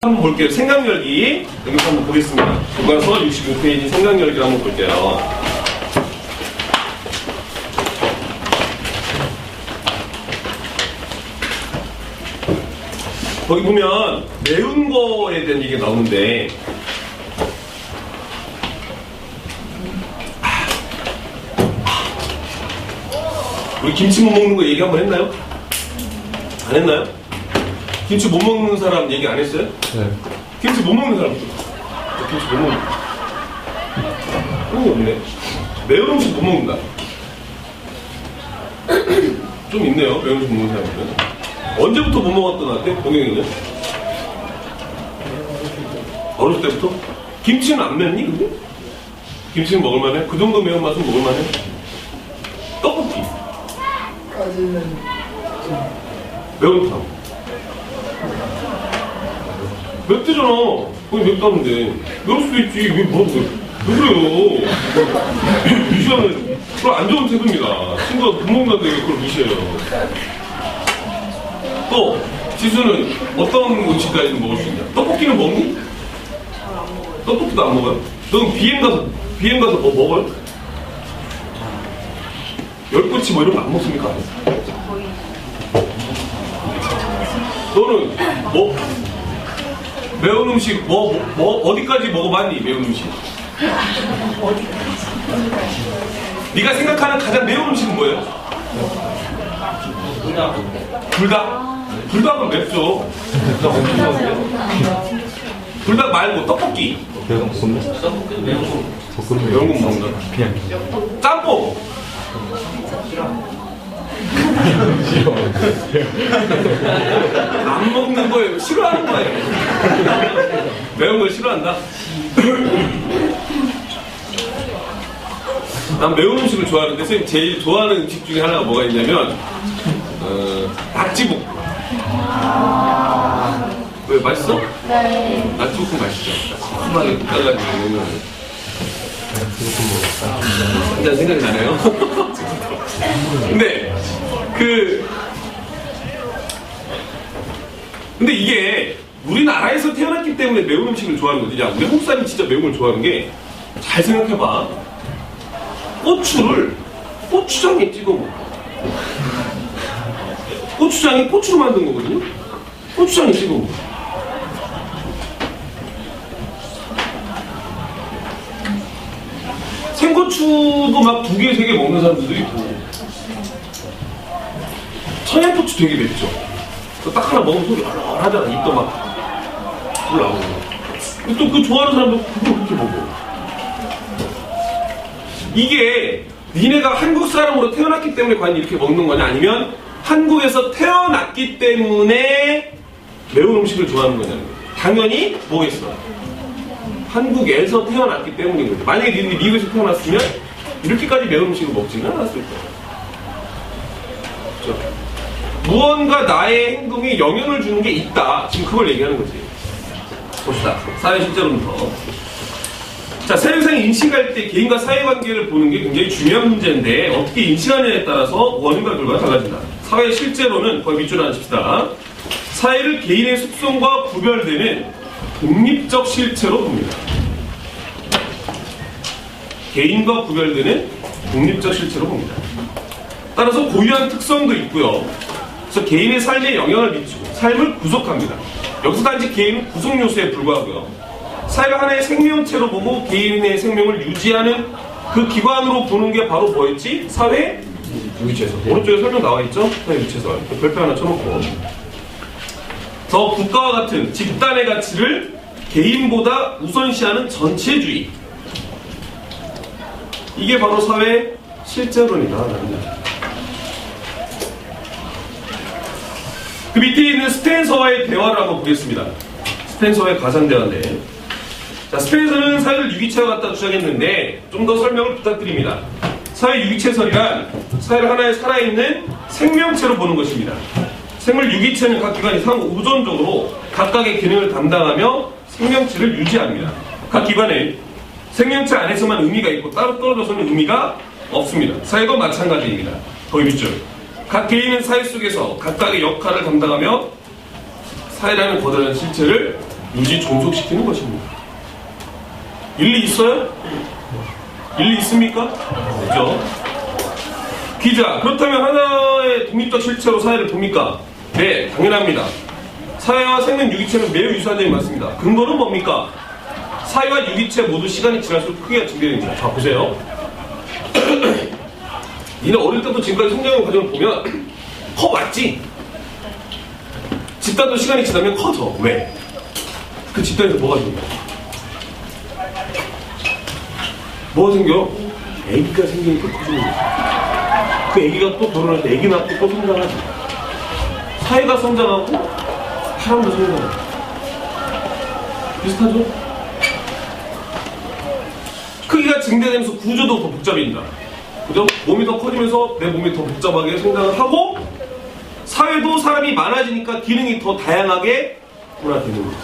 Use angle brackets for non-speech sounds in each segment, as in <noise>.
한번 볼게요. 생각열기. 여기서 한번 보겠습니다. 교과서 65페이지 생각열기를 한번 볼게요. 거기 보면 매운 거에 대한 얘기가 나오는데 우리 김치 못 먹는 거 얘기 한번 했나요? 안 했나요? 김치 못 먹는 사람 얘기 안 했어요? 네. 김치 못 먹는 사람 김치 못 먹는 그런 게 없네 매운 음식 못 먹는다 <clears throat> 좀 있네요 매운 음식 못 먹는 사람들은 언제부터 못 먹었던 것 같아? 동영이는 어렸을 때부터? 김치는 안 맵니 근데? 김치는 먹을만해? 그 정도 매운맛은 먹을만해? 떡볶이 까지는 매운탕 맵대잖아. 그게 맵다는데. 매울 수도 있지. 왜 뭐, 왜, 왜 그래요? 무시하는 그럼 안 좋은 태도입니다. 친구가 못 먹는다는데 왜 그걸 무시해요. 또 지수는 어떤 음식까지 먹을 수 있냐? 떡볶이는 먹니? 떡볶이도 안 먹어요? 넌 비행 가서 비행 가서 뭐 먹어요? 열꼬치 뭐 이런 거 안 먹습니까? 너는 뭐 매운 음식 뭐, 뭐, 뭐 어디까지 먹어봤니 매운 음식? 네가 생각하는 가장 매운 음식은 뭐예요? 불닭. 불닭은 맵죠. 불닭 말고 떡볶이. 매운? 볶음면 매운 거 먹는다. 그냥 짬뽕. 안 먹는 거예요. 싫어하는 거예요. 매운 걸 싫어한다. 난 매운 음식을 좋아하는데 선생님 제일 좋아하는 음식 중에 하나가 뭐가 있냐면 어, 낙지볶음. 왜 맛있어? 네. 낙지볶음 맛있죠. 수박에 볶아가지고 먹으면 한잔 생각이 나네요. <laughs> 근데 그 근데 이게 우리나라에서 태어났기 때문에 매운 음식을 좋아하는 거지. 야, 우리 한국 사람이 진짜 매운 걸 좋아하는 게 잘 생각해봐. 고추를 고추장에 찍어 먹어. 고추장이 고추로 만든 거거든요. 고추장에 찍어 먹어. 생고추도 막 두 개, 세 개 먹는 사람들도 있고. 청양고추 되게 맵죠. 그거 딱 하나 먹으면 속이 얼얼하잖아. 입도 막 올라오고. 또 그 좋아하는 사람도 그걸 그렇게 먹어. 이게 니네가 한국 사람으로 태어났기 때문에 과연 이렇게 먹는 거냐 아니면 한국에서 태어났기 때문에 매운 음식을 좋아하는 거냐는 거예요. 당연히 뭐겠어. 한국에서 태어났기 때문인 거죠. 만약에 니들이 미국에서 태어났으면 이렇게까지 매운 음식을 먹지는 않았을 거예요. 그렇죠? 무언가 나의 행동에 영향을 주는 게 있다. 지금 그걸 얘기하는 거지. 봅시다. 사회 실제로부터. 자, 세상에 인식할 때 개인과 사회관계를 보는 게 굉장히 중요한 문제인데 어떻게 인식하느냐에 따라서 원인과 결과가 달라진다. 사회 실제로는 거의 밑줄 하십시다. 사회를 개인의 속성과 구별되는 독립적 실체로 봅니다. 개인과 구별되는 독립적 실체로 봅니다. 따라서 고유한 특성도 있고요. 그래서 개인의 삶에 영향을 미치고 삶을 구속합니다. 여기서 단지 개인은 구속 요소에 불과하고요. 사회가 하나의 생명체로 보고 개인의 생명을 유지하는 그 기관으로 보는 게 바로 뭐였지? 사회 유기체설. 오른쪽에 설명 나와 있죠? 사회 유기체설. 별표 하나 쳐놓고. 더 국가와 같은 집단의 가치를 개인보다 우선시하는 전체주의. 이게 바로 사회 실제론이다. 라는 거죠. 그 밑에 있는 스펜서와의 대화를 한번 보겠습니다. 스펜서와의 가상 대화인데. 자, 스펜서는 사회를 유기체와 같다 주장했는데 좀 더 설명을 부탁드립니다. 사회 유기체설이란 사회를 하나의 살아있는 생명체로 보는 것입니다. 생물 유기체는 각 기관이 상호 우선적으로 각각의 기능을 담당하며 생명체를 유지합니다. 각 기관에 생명체 안에서만 의미가 있고 따로 떨어져서는 의미가 없습니다. 사회도 마찬가지입니다. 거의 밑줄. 각 개인은 사회 속에서 각각의 역할을 담당하며 사회라는 거대한 실체를 유지 존속시키는 것입니다. 일리 있어요? 일리 있습니까? 그죠? 기자, 그렇다면 하나의 독립적 실체로 사회를 봅니까? 네, 당연합니다. 사회와 생명 유기체는 매우 유사한 점이 많습니다. 근거는 뭡니까? 사회와 유기체 모두 시간이 지날수록 크기가 증대됩니다. 자, 보세요. 니네 어릴 때부터 지금까지 성장하는 과정을 보면 <clears throat> 커 맞지? 집단도 시간이 지나면 커져. 왜? 그 집단에서 뭐가 생겨? 뭐가 생겨? 애기가 생기니까 커지는 거지. 그 애기가 또 결혼할 때 애기 낳고 또 성장하지. 사회가 성장하고 사람도 성장하고. 비슷하죠? 크기가 증대되면서 구조도 더 복잡해진다. 그죠? 몸이 더 커지면서 내 몸이 더 복잡하게 성장을 하고 사회도 사람이 많아지니까 기능이 더 다양하게 분화되는 거지.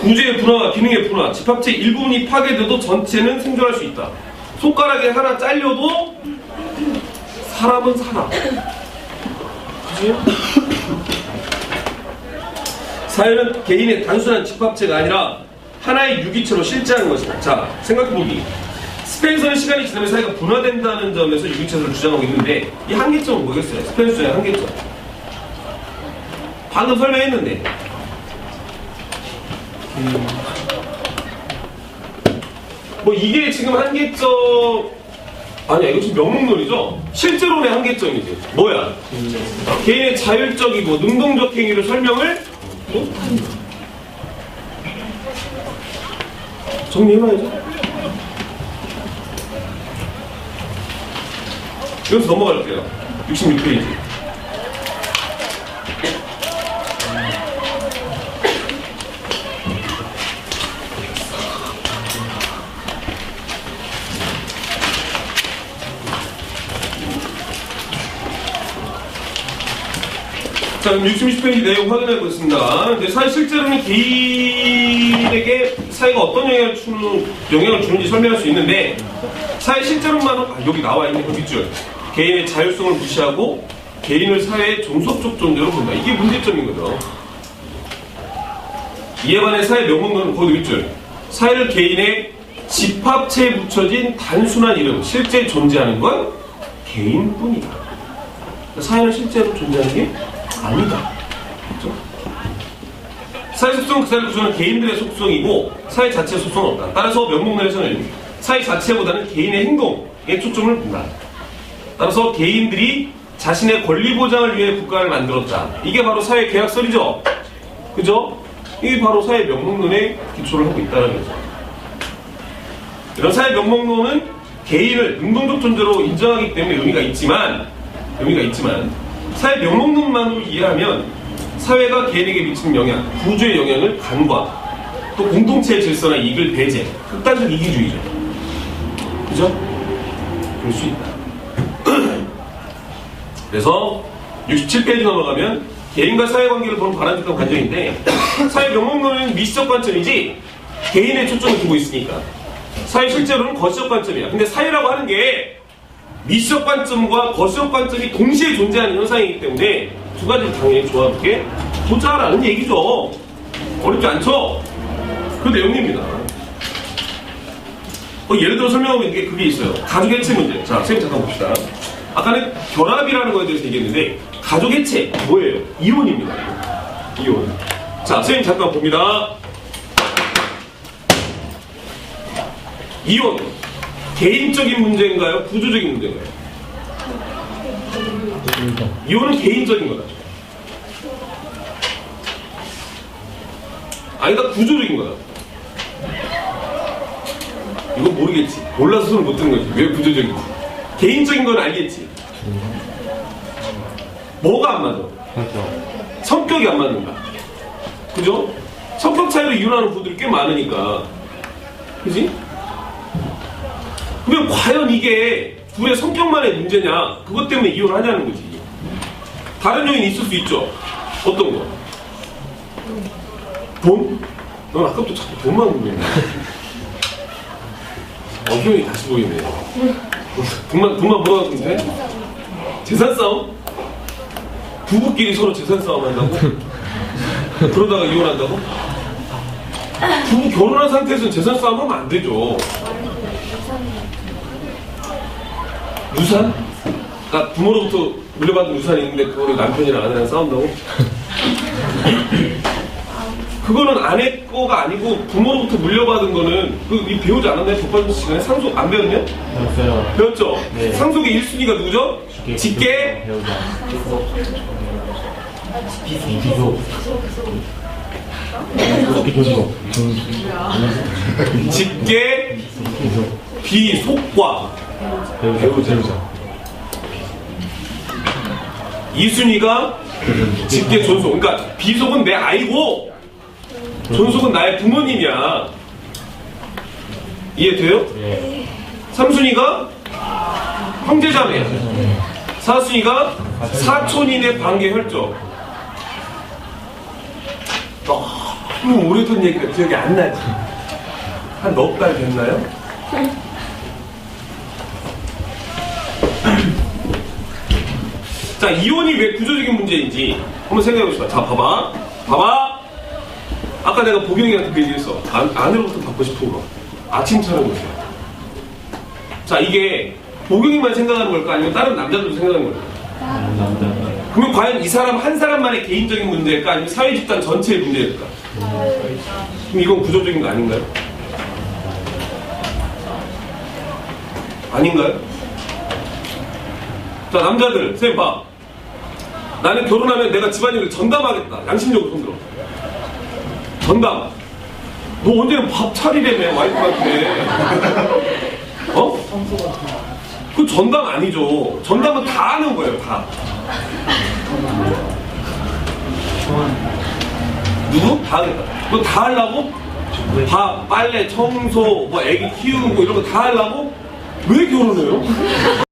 구조의 분화와 기능의 분화, 집합체 일부분이 파괴돼도 전체는 생존할 수 있다. 손가락에 하나 잘려도 사람은 살아. 그지? 사회는 개인의 단순한 집합체가 아니라 하나의 유기체로 실제하는 것이다. 자, 생각해보기. 스펜서는 시간이 지나면 사회가 분화된다는 점에서 유기체를 주장하고 있는데 이 한계점은 뭐겠어요? 스펜서 주장의 한계점. 방금 설명했는데. 뭐 이게 지금 한계점. 아니야 이거 지금 명목론이죠? 실제로의 한계점이지. 뭐야? 개인의 자율적이고 능동적 행위를 설명을 못한다 정리해봐야죠 여기서 넘어갈게요 66페이지 자, 그럼 60페이지 내용 확인해 보겠습니다. 근데 사실 실제로는 개인에게 사회가 어떤 영향을 주는, 영향을 주는지 설명할 수 있는데, 사회 실제로만, 아, 여기 나와 있는 그 밑줄. 개인의 자율성을 무시하고, 개인을 사회의 종속적 존재로 본다. 이게 문제점인 거죠. 이에 반해 사회 명목론은 거기 밑줄. 사회를 개인의 집합체에 붙여진 단순한 이름, 실제 존재하는 건 개인뿐이다. 사회는 실제로 존재하는 게 아니다. 그렇죠? 사회 속성 그 사회 구조는 개인들의 속성이고 사회 자체의 속성은 없다. 따라서 명목론에서는 사회 자체보다는 개인의 행동에 초점을 둔다. 따라서 개인들이 자신의 권리 보장을 위해 국가를 만들었다. 이게 바로 사회 계약설이죠. 그죠? 이게 바로 사회 명목론에 기초를 하고 있다는 거죠. 이런 사회 명목론은 개인을 능동적 존재로 인정하기 때문에 의미가 있지만 의미가 있지만 사회 명목론만으로 이해하면 사회가 개인에게 미치는 영향, 구조의 영향을 간과 또 공동체의 질서나 이익을 배제, 극단적 이기주의죠. 그죠? 그럴 수 있다. 그래서 67페이지 넘어가면 개인과 사회관계를 보는 바람직한 관점인데 사회 명목론은 미시적 관점이지 개인의 초점을 두고 있으니까 사회 실제로는 거시적 관점이야. 근데 사회라고 하는 게 미시적 관점과 거시적 관점이 동시에 존재하는 현상이기 때문에 두 가지를 당연히 조합해 보자라는 얘기죠. 어렵지 않죠? 그 내용입니다. 어, 예를 들어 설명하고 있는 게 그게 있어요. 가족 해체 문제. 자, 선생님 잠깐 봅시다. 아까는 결합이라는 거에 대해서 얘기했는데 가족 해체 뭐예요? 이혼입니다. 이혼. 자, 선생님 잠깐 봅니다. 이혼 개인적인 문제인가요? 구조적인 문제인가요? 이혼은 개인적인 거다. 아니다 구조적인 거다. 이건 모르겠지. 몰라서 손을 못 드는 거지. 왜 구조적인지. 개인적인 건 알겠지. 뭐가 안 맞아? 성격이 안 맞는다. 그죠? 성격 차이로 이혼하는 분들이 꽤 많으니까. 그지? 그러면 과연 이게 둘의 성격만의 문제냐? 그것 때문에 이혼을 하냐는 거지. 다른 요인이 있을 수 있죠. 어떤 거? 돈? 넌 아까부터 자꾸 돈만 보네. <laughs> 어휘형이 다시 보이네. 돈만, 돈만 뭐라고 근데? 재산 싸움? 부부끼리 서로 재산 싸움 한다고? 그러다가 이혼한다고? 부부 결혼한 상태에서는 재산 싸움 하면 안 되죠. 유산? 그러니까 부모로부터 물려받은 유산이 있는데 그거를 남편이랑 아내랑 싸운다고? 그거는 아내 거가 아니고 부모로부터 물려받은 거는 그 이 배우지 않았나요? 독과점 시간에 상속 안 배웠냐? 배웠어요. 배웠죠? 네. 상속의 1순위가 누구죠? 직계, 배우자. 비속. 비속. 직계, 비속과 배우자. 배우자. 2순위가 직계 존속. 그러니까 비속은 내 아이고 존속은 나의 부모님이야. 이해돼요? 예. 3순위가 형제자매야. 4순위가 사촌인의 관계 혈족. 너무 오래전 얘기가 기억이 안 나지. 한 넉 달 됐나요? 자, 이혼이 왜 구조적인 문제인지 한번 생각해 봅시다. 자, 봐봐. 봐봐. 아까 내가 보경이한테 그 얘기했어. 안, 안으로부터 받고 싶은 거. 아침 차려보세요 자, 이게 보경이만 생각하는 걸까? 아니면 다른 남자들도 생각하는 걸까? 남자. 그러면 과연 이 사람 한 사람만의 개인적인 문제일까? 아니면 사회 집단 전체의 문제일까? 그럼 이건 구조적인 거 아닌가요? 아닌가요? 자, 남자들, 쌤 봐. 나는 결혼하면 내가 집안일을 전담하겠다. 양심적으로 손들어. 전담. 너 언제는 밥 차리려며, 와이프한테. 어? 그 전담 아니죠. 전담은 다 하는 거예요, 다. 누구? 다 하겠다. 너다 하려고? 밥, 빨래, 청소, 뭐 애기 키우고 이런 거 다 하려고? 왜 결혼해요?